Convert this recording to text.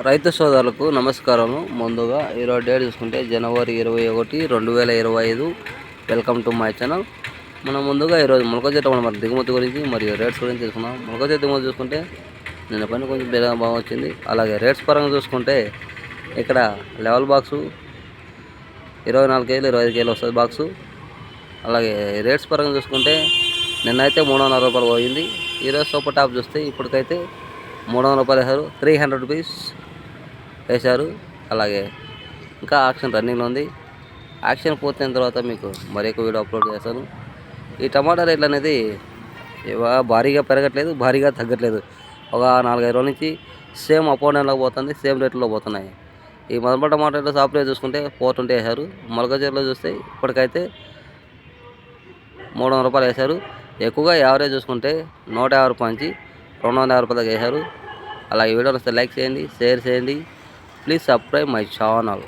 రైతు సోదరులకు నమస్కారము. ముందుగా ఈరోజు డేట్ చూసుకుంటే జనవరి ఇరవై ఒకటి రెండు వేల ఇరవై ఐదు. వెల్కమ్ టు మై ఛానల్ మనం ముందుగా ఈరోజు మొలక చెట్టు మనం మరి దిగుమతి గురించి మరియు రేట్స్ గురించి తెలుసుకున్నాం మొలక చెట్టు దిగుమతి చూసుకుంటే నిన్న పైన కొంచెం బేగా బాగా వచ్చింది. అలాగే రేట్స్ పరంగా చూసుకుంటే ఇక్కడ లెవెల్ బాక్సు ఇరవై నాలుగు కేజీలు ఇరవై ఐదు కేజీలు వస్తుంది బాక్సు అలాగే రేట్స్ పరంగా చూసుకుంటే నిన్నైతే మూడు వందల రూపాయలు పోయింది. ఈరోజు సూపర్ టాప్ చూస్తే ఇప్పటికైతే మూడు వందల రూపాయలు వేశారు త్రీ హండ్రెడ్ రూపీస్ వేశారు. అలాగే ఇంకా ఆక్షన్ రన్నింగ్లో ఉంది. యాక్షన్ పూర్తయిన తర్వాత మీకు మరి ఎక్కువ వీడియో అప్లోడ్ చేస్తాను. ఈ టమాటా రేట్లు అనేది భారీగా పెరగట్లేదు భారీగా తగ్గట్లేదు. ఒక నాలుగైదు రోజుల నుంచి సేమ్ అపోనెంట్లో డౌన్లో పోతుంది సేమ్ రేట్లో పోతున్నాయి. ఈ మొదటి టమాటా రేట్లు చూసుకుంటే ఫోర్ ట్వంటీ వేశారు. మొలకచీరలో చూస్తే ఇప్పటికైతే మూడు వందల రూపాయలు వేశారు. ఎక్కువగా యావరేజ్ చూసుకుంటే నూట యాభై రూపాయల నుంచి రెండు వందల యాభై రూపాయల వేశారు అలాగే వీడియో వస్తే లైక్ చేయండి షేర్ చేయండి. Please subscribe my channel.